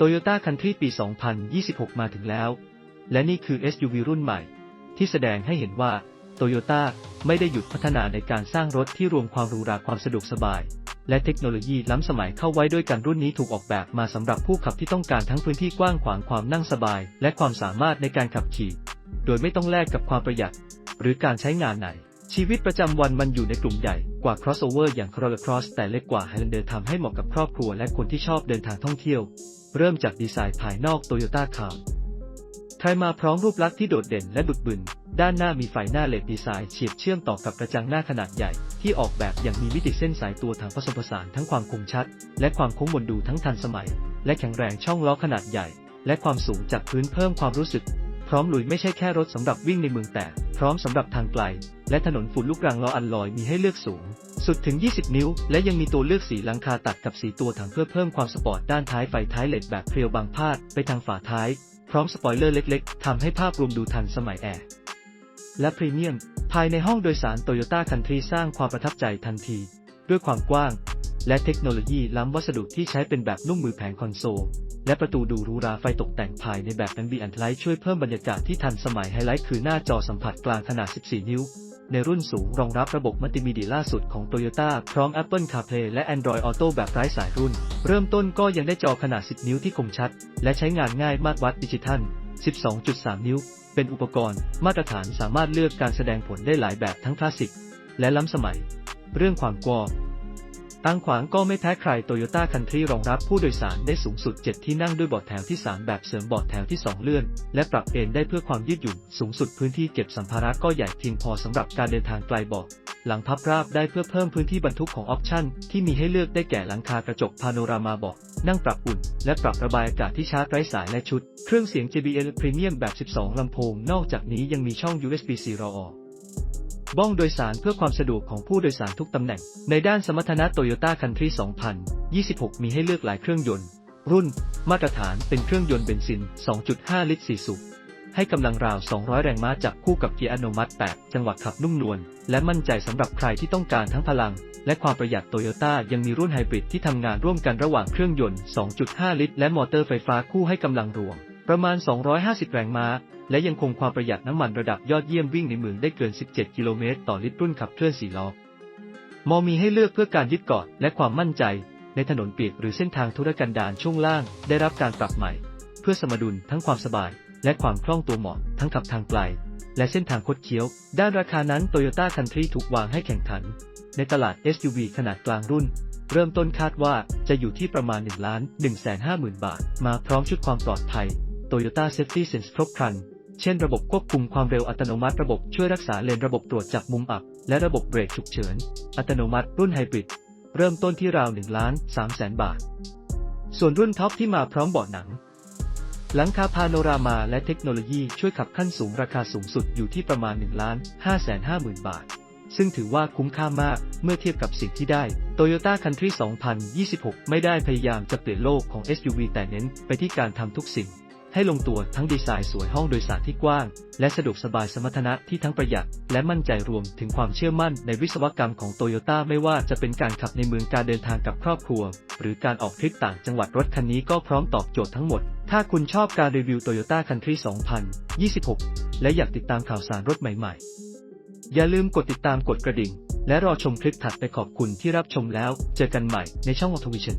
Toyota Country ปี 2026 มาถึงแล้ว และนี่คือ SUV รุ่นใหม่ ที่แสดงให้เห็นว่า Toyota ไม่ได้หยุดพัฒนาในการสร้างรถที่รวมความหรูหราความสะดวกสบาย และเทคโนโลยีล้ำสมัยเข้าไว้ด้วยกันรุ่นนี้ถูกออกแบบมาสำหรับผู้ขับที่ต้องการทั้งพื้นที่กว้างขวางความนั่งสบาย และความสามารถในการขับขี่ โดยไม่ต้องแลกกับความประหยัด หรือการใช้งานไหน ชีวิตประจำวันมันอยู่ในกลุ่มใหญ่กว่า crossover อย่าง Corolla Cross แต่เล็กกว่า Highlander ทำให้เหมาะกับครอบครัวและคนที่ชอบเดินทางท่องเที่ยว เริ่มจากดีไซน์ภายนอก Toyota Car ไทยมาพร้อมรูปลักษณ์ที่โดดเด่นและบึกบึน ด้านหน้ามีไฟหน้าเลดดีไซน์เฉียบเชื่อมต่อกับกระจังหน้าขนาดใหญ่ ที่ออกแบบอย่างมีมิติเส้นสายตัวถังผสมผสานทั้งความคมชัด และความโค้งมนดูทั้งทันสมัย และแข็งแรงช่องล้อขนาดใหญ่ และความสูงจากพื้นเพิ่มความรู้สึก พร้อมลุยไม่ใช่แค่รถสำหรับวิ่งในเมืองแต่ พร้อมสำหรับทางไกล และถนนฝุ่นลูกรังล้ออัลลอยมีให้เลือกสูง สุดถึง 20 นิ้ว และยังมีตัวเลือกสีหลังคาตัดกับสีตัวถังเพื่อเพิ่มความสปอร์ตด้านท้ายไฟท้ายเลดแบบเพรียวบางพาดไปทางฝาท้าย พร้อมสปอยเลอร์เล็กๆทำให้ภาพรวมดูทันสมัยแอร์และพรีเมียม ภายในห้องโดยสารโตโยต้าคันทรีสร้างความประทับใจทันที ด้วยความกว้าง และเทคโนโลยีล้ำวัสดุที่ใช้เป็นแบบนุ่มมือแผงคอนโซลและประตูดูรูราไฟตกแต่งภายในแบบ Ambient Light ช่วยเพิ่มบรรยากาศที่ทันสมัยไฮไลท์คือหน้าจอสัมผัสกลางขนาด 14 นิ้ว ในรุ่นสูงรองรับระบบมัลติมีเดียล่าสุดของ Toyota พร้อม Apple CarPlay และ Android Auto แบบไร้สายรุ่น เริ่มต้นก็ยังได้จอขนาด 10 นิ้วที่คมชัด และใช้งานง่ายมากวัดดิจิทัล 12.3 นิ้ว เป็นอุปกรณ์ มาตรฐานสามารถเลือกการแสดงผลได้หลายแบบทั้งคลาสสิกและล้ำสมัย เรื่องความกว้าง ตั้งขวางก็ไม่แพ้ใคร Toyota Country รองรับผู้โดยสารได้สูงสุด 7 ที่นั่งด้วยเบาะแถวที่ 3 แบบเสริมเบาะแถวที่ 2 เลื่อน และปรับเอนได้เพื่อความยืดหยุ่น สูงสุดพื้นที่เก็บสัมภาระก็ใหญ่เพียงพอสำหรับการเดินทางไกลบาะหลังพับราบได้เพื่อเพิ่มพื้นที่บรรทุกของออปชั่น ที่มีให้เลือกได้แก่หลังคากระจกพาโนรามาบาะนั่งปรับอุ่น และปรับระบายอากาศที่ชาร์จไร้สายและชุด เครื่องเสียง JBL Premium แบบ 12 ลำโพง นอกจากนี้ยังมีช่อง USB-C รอ บ้องโดยสารเพื่อความสะดวกของผู้โดยสารทุกตำแหน่ง ในด้านสมรรถนะ Toyota Country 2026 มีให้เลือกหลายเครื่องยนต์ รุ่น มาตรฐานเป็นเครื่องยนต์เบนซิน 2.5 ลิตร 4 สูบ ให้กำลังราว 200 แรงม้าจับคู่กับเกียร์อัตโนมัติ 8 จังหวะขับนุ่มนวล และมั่นใจสำหรับใครที่ต้องการทั้งพลัง และความประหยัด Toyota ยังมีรุ่นไฮบริดที่ทำงานร่วมกันระหว่างเครื่องยนต์ 2.5 ลิตร และมอเตอร์ไฟฟ้าคู่ให้กำลังรวม ประมาณ 250 แรงม้า และยังคงความประหยัดน้ำมันระดับยอดเยี่ยมวิ่งในเมืองได้เกิน 17 กิโลเมตรต่อลิตรรุ่นขับเคลื่อน4ล้อ มอมีให้เลือกเพื่อการยึดเกาะและความมั่นใจ ในถนนเปียกหรือเส้นทางธุรกันดารช่วงล่าง ได้รับการปรับใหม่ เพื่อสมดุลทั้งความสบาย และความคล่องตัวเหมาะทั้งขับทางไกล และเส้นทางคดเคี้ยว ด้านราคานั้น Toyota Country ถูกวางให้แข่งขัน ในตลาด SUV ขนาดกลางรุ่นเริ่มต้นคาดว่าจะอยู่ที่ประมาณ1ล้าน1 5 0 0 0 0 บาท มาพร้อมชุดความปลอดภัย Toyota Safety Sense ครบครัน เช่นระบบควบคุมความเร็วอัตโนมัติระบบช่วยรักษาเลนระบบตรวจจับมุมอับ และระบบเบรกฉุกเฉิน อัตโนมัติรุ่นไฮบริด เริ่มต้นที่ราว1ล้าน3แสนบาท ส่วนรุ่นท็อปที่มาพร้อมเบาะหนัง หลังคาพาโนรามาและเทคโนโลยีช่วยขับขั้นสูงราคาสูงสุดอยู่ที่ประมาณ1ล้าน5แสน5หมื่นบาทซึ่งถือว่าคุ้มค่ามากเมื่อเทียบกับสิ่งที่ได้ Toyota Country 2026 ไม่ได้พยายามจะเปลี่ยนโลกของ SUV แต่เน้นไปที่การทำทุกสิ่ง ให้ลงตัวทั้งดีไซน์สวยห้องโดยสารที่กว้าง และสะดวกสบายสมรรถนะที่ทั้งประหยัด และมั่นใจรวมถึงความเชื่อมั่นในวิศวกรรมของโตโยต้าไม่ว่าจะเป็นการขับในเมืองการเดินทางกับครอบครัว หรือการออกทริปต่างจังหวัดรถคันนี้ก็พร้อมตอบโจทย์ทั้งหมด ถ้าคุณชอบการรีวิว Toyota Country 2026 และอยากติดตามข่าวสารรถใหม่ๆ อย่าลืมกดติดตามกดกระดิ่ง และรอชมคลิปถัดไปขอบคุณที่รับชมแล้ว เจอกันใหม่ในช่อง Auto Vision